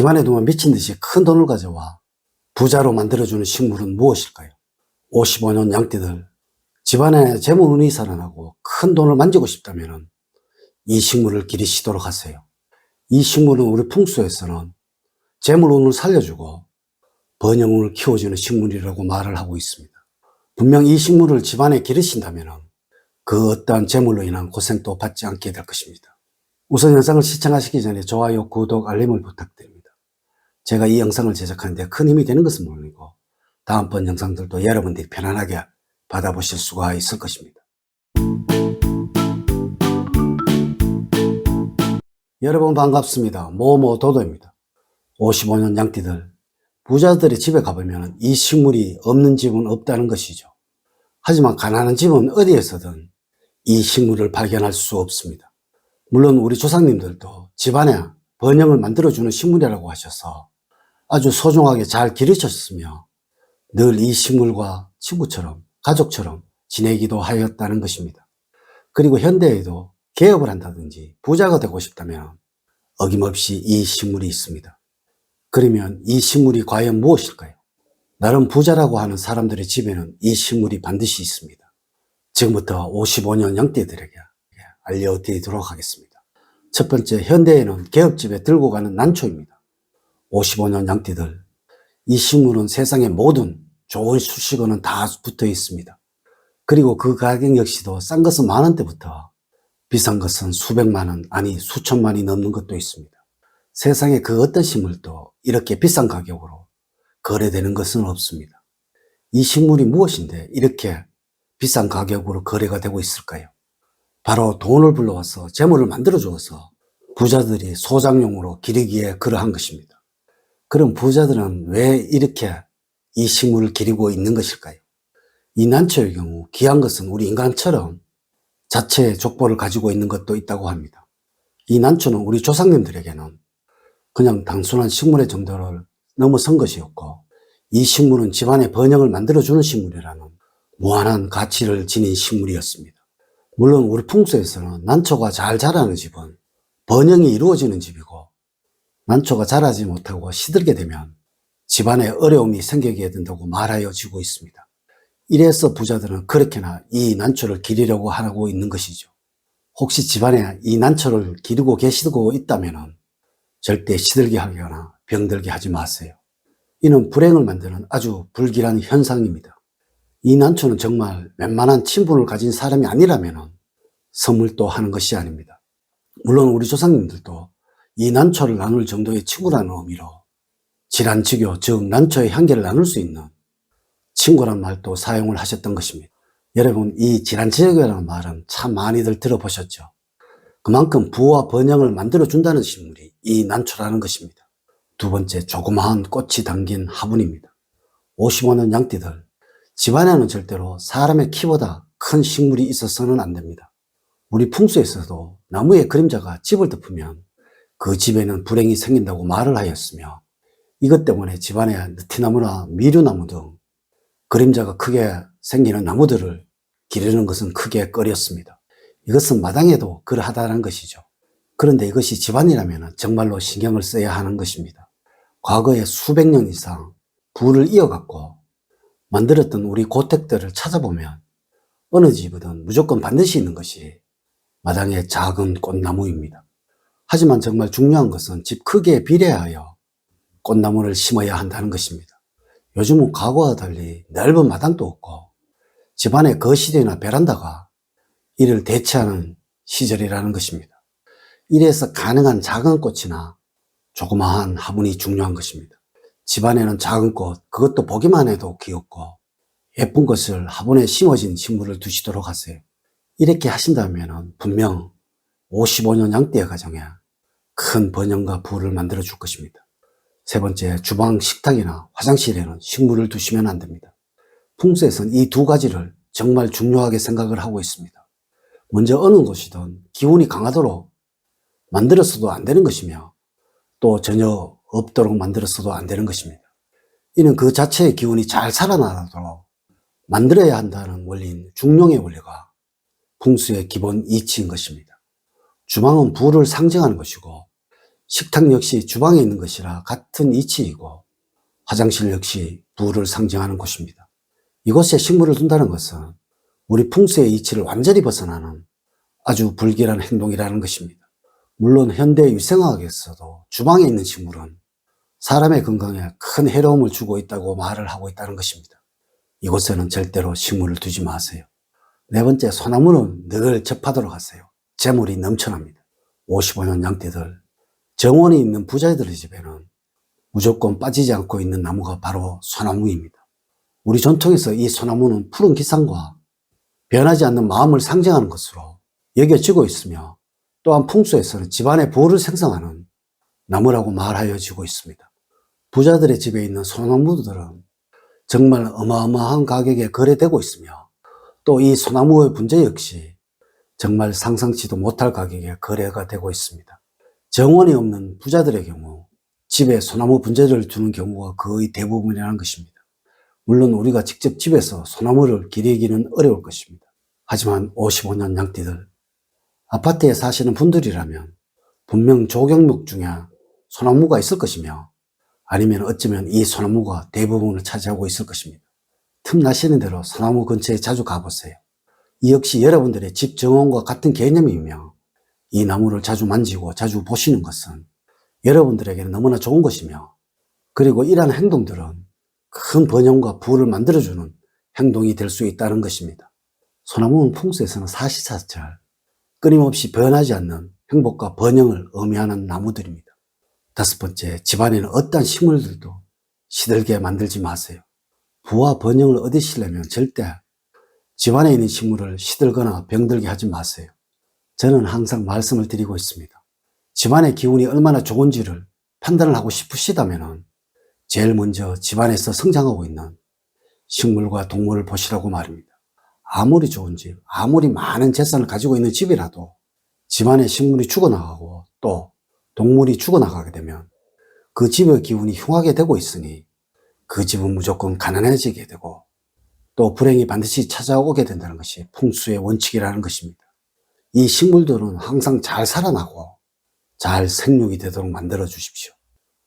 집안에 두면 미친 듯이 큰 돈을 가져와 부자로 만들어주는 식물은 무엇일까요? 55년 양띠들 집안에 재물운이 살아나고 큰 돈을 만지고 싶다면 이 식물을 기르시도록 하세요. 이 식물은 우리 풍수에서는 재물운을 살려주고 번영운을 키워주는 식물이라고 말을 하고 있습니다. 분명 이 식물을 집안에 기르신다면 그 어떠한 재물로 인한 고생도 받지 않게 될 것입니다. 우선 영상을 시청하시기 전에 좋아요, 구독, 알림을 부탁드립니다. 제가 이 영상을 제작하는데 큰 힘이 되는 것은 물론이고 다음번 영상들도 여러분들이 편안하게 받아보실 수가 있을 것입니다. 여러분 반갑습니다. 모모 도도입니다. 55년 양띠들 부자들의 집에 가보면 이 식물이 없는 집은 없다는 것이죠. 하지만 가난한 집은 어디에서든 이 식물을 발견할 수 없습니다. 물론 우리 조상님들도 집안에 번영을 만들어주는 식물이라고 하셔서 아주 소중하게 잘 기르셨으며 늘 이 식물과 친구처럼 가족처럼 지내기도 하였다는 것입니다. 그리고 현대에도 개업을 한다든지 부자가 되고 싶다면 어김없이 이 식물이 있습니다. 그러면 이 식물이 과연 무엇일까요? 나름 부자라고 하는 사람들의 집에는 이 식물이 반드시 있습니다. 지금부터 55년 양떼들에게 알려드리도록 하겠습니다. 첫 번째, 현대에는 개업집에 들고 가는 난초입니다. 55년 양떼들. 이 식물은 세상의 모든 좋은 수식어는 다 붙어 있습니다. 그리고 그 가격 역시도 싼 것은 만 원대부터 비싼 것은 수백만 원, 아니 수천만이 넘는 것도 있습니다. 세상에 그 어떤 식물도 이렇게 비싼 가격으로 거래되는 것은 없습니다. 이 식물이 무엇인데 이렇게 비싼 가격으로 거래가 되고 있을까요? 바로 돈을 불러와서 재물을 만들어 주어서 부자들이 소장용으로 기르기에 그러한 것입니다. 그럼 부자들은 왜 이렇게 이 식물을 기르고 있는 것일까요? 이 난초의 경우 귀한 것은 우리 인간처럼 자체의 족보를 가지고 있는 것도 있다고 합니다. 이 난초는 우리 조상님들에게는 그냥 단순한 식물의 정도를 넘어선 것이었고 이 식물은 집안의 번영을 만들어주는 식물이라는 무한한 가치를 지닌 식물이었습니다. 물론 우리 풍수에서는 난초가 잘 자라는 집은 번영이 이루어지는 집이고 난초가 자라지 못하고 시들게 되면 집안에 어려움이 생기게 된다고 말하여지고 있습니다. 이래서 부자들은 그렇게나 이 난초를 기르려고 하고 있는 것이죠. 혹시 집안에 이 난초를 기르고 계시고 있다면 절대 시들게 하거나 병들게 하지 마세요. 이는 불행을 만드는 아주 불길한 현상입니다. 이 난초는 정말 웬만한 친분을 가진 사람이 아니라면 선물도 하는 것이 아닙니다. 물론 우리 조상님들도 이 난초를 나눌 정도의 친구라는 의미로 질환치교, 즉 난초의 향기를 나눌 수 있는 친구란 말도 사용을 하셨던 것입니다. 여러분 이 질환치교라는 말은 참 많이들 들어보셨죠. 그만큼 부와 번영을 만들어준다는 식물이 이 난초라는 것입니다. 두 번째 조그마한 꽃이 담긴 화분입니다. 55년 양띠들 집안에는 절대로 사람의 키보다 큰 식물이 있어서는 안 됩니다. 우리 풍수에서도 나무의 그림자가 집을 덮으면 그 집에는 불행이 생긴다고 말을 하였으며 이것 때문에 집안에 느티나무나 미류나무 등 그림자가 크게 생기는 나무들을 기르는 것은 크게 꺼렸습니다. 이것은 마당에도 그러하다는 것이죠. 그런데 이것이 집안이라면 정말로 신경을 써야 하는 것입니다. 과거에 수백 년 이상 부를 이어갔고 만들었던 우리 고택들을 찾아보면 어느 집이든 무조건 반드시 있는 것이 마당의 작은 꽃나무입니다. 하지만 정말 중요한 것은 집 크기에 비례하여 꽃나무를 심어야 한다는 것입니다. 요즘은 과거와 달리 넓은 마당도 없고 집안의 거실이나 베란다가 이를 대체하는 시절이라는 것입니다. 이래서 가능한 작은 꽃이나 조그마한 화분이 중요한 것입니다. 집안에는 작은 꽃, 그것도 보기만 해도 귀엽고 예쁜 것을 화분에 심어진 식물을 두시도록 하세요. 이렇게 하신다면 분명 55년 양떼의 가정에 큰 번영과 부를 만들어 줄 것입니다. 세 번째, 주방, 식탁이나 화장실에는 식물을 두시면 안 됩니다. 풍수에서는 이두 가지를 정말 중요하게 생각을 하고 있습니다. 먼저 어느 곳이든 기운이 강하도록 만들었어도 안 되는 것이며 또 전혀 없도록 만들었어도 안 되는 것입니다. 이는 그 자체의 기운이 잘 살아나도록 만들어야 한다는 원리인 중용의 원리가 풍수의 기본 이치인 것입니다. 주방은 부를 상징하는 것이고 식탁 역시 주방에 있는 것이라 같은 이치이고 화장실 역시 부를 상징하는 곳입니다. 이곳에 식물을 둔다는 것은 우리 풍수의 이치를 완전히 벗어나는 아주 불길한 행동이라는 것입니다. 물론 현대 위생학에서도 주방에 있는 식물은 사람의 건강에 큰 해로움을 주고 있다고 말을 하고 있다는 것입니다. 이곳에는 절대로 식물을 두지 마세요. 네 번째, 소나무는 늘 접하도록 하세요. 재물이 넘쳐납니다. 55년 양띠들, 정원이 있는 부자들의 집에는 무조건 빠지지 않고 있는 나무가 바로 소나무입니다. 우리 전통에서 이 소나무는 푸른 기상과 변하지 않는 마음을 상징하는 것으로 여겨지고 있으며 또한 풍수에서는 집안의 부를 생성하는 나무라고 말하여지고 있습니다. 부자들의 집에 있는 소나무들은 정말 어마어마한 가격에 거래되고 있으며 또 이 소나무의 분재 역시 정말 상상치도 못할 가격에 거래가 되고 있습니다. 정원이 없는 부자들의 경우 집에 소나무 분재를 두는 경우가 거의 대부분이라는 것입니다. 물론 우리가 직접 집에서 소나무를 기르기는 어려울 것입니다. 하지만 55년 양띠들 아파트에 사시는 분들이라면 분명 조경목 중에 소나무가 있을 것이며 아니면 어쩌면 이 소나무가 대부분을 차지하고 있을 것입니다. 틈나시는 대로 소나무 근처에 자주 가보세요. 이 역시 여러분들의 집 정원과 같은 개념이며 이 나무를 자주 만지고 자주 보시는 것은 여러분들에게는 너무나 좋은 것이며 그리고 이러한 행동들은 큰 번영과 부를 만들어주는 행동이 될 수 있다는 것입니다. 소나무는 풍수에서는 사시사철 끊임없이 변하지 않는 행복과 번영을 의미하는 나무들입니다. 다섯 번째, 집안에는 어떠한 식물들도 시들게 만들지 마세요. 부와 번영을 얻으시려면 절대 집안에 있는 식물을 시들거나 병들게 하지 마세요. 저는 항상 말씀을 드리고 있습니다. 집안의 기운이 얼마나 좋은지를 판단을 하고 싶으시다면 제일 먼저 집안에서 성장하고 있는 식물과 동물을 보시라고 말입니다. 아무리 좋은 집, 아무리 많은 재산을 가지고 있는 집이라도 집안의 식물이 죽어나가고 또 동물이 죽어나가게 되면 그 집의 기운이 흉하게 되고 있으니 그 집은 무조건 가난해지게 되고 또 불행이 반드시 찾아오게 된다는 것이 풍수의 원칙이라는 것입니다. 이 식물들은 항상 잘 살아나고 잘 생육이 되도록 만들어 주십시오.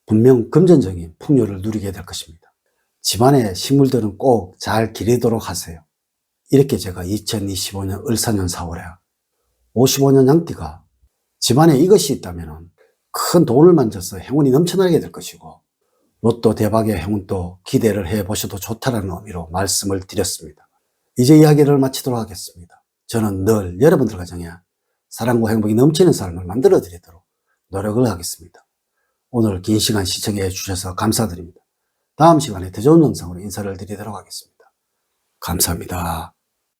분명 금전적인 풍요를 누리게 될 것입니다. 집안의 식물들은 꼭 잘 기르도록 하세요. 이렇게 제가 2025년 을사년 4월에 55년 양띠가 집안에 이것이 있다면 큰 돈을 만져서 행운이 넘쳐나게 될 것이고 로또 대박의 행운도 기대를 해 보셔도 좋다는 의미로 말씀을 드렸습니다. 이제 이야기를 마치도록 하겠습니다. 저는 늘 여러분들 가정에 사랑과 행복이 넘치는 삶을 만들어 드리도록 노력을 하겠습니다. 오늘 긴 시간 시청해 주셔서 감사드립니다. 다음 시간에 더 좋은 영상으로 인사를 드리도록 하겠습니다. 감사합니다.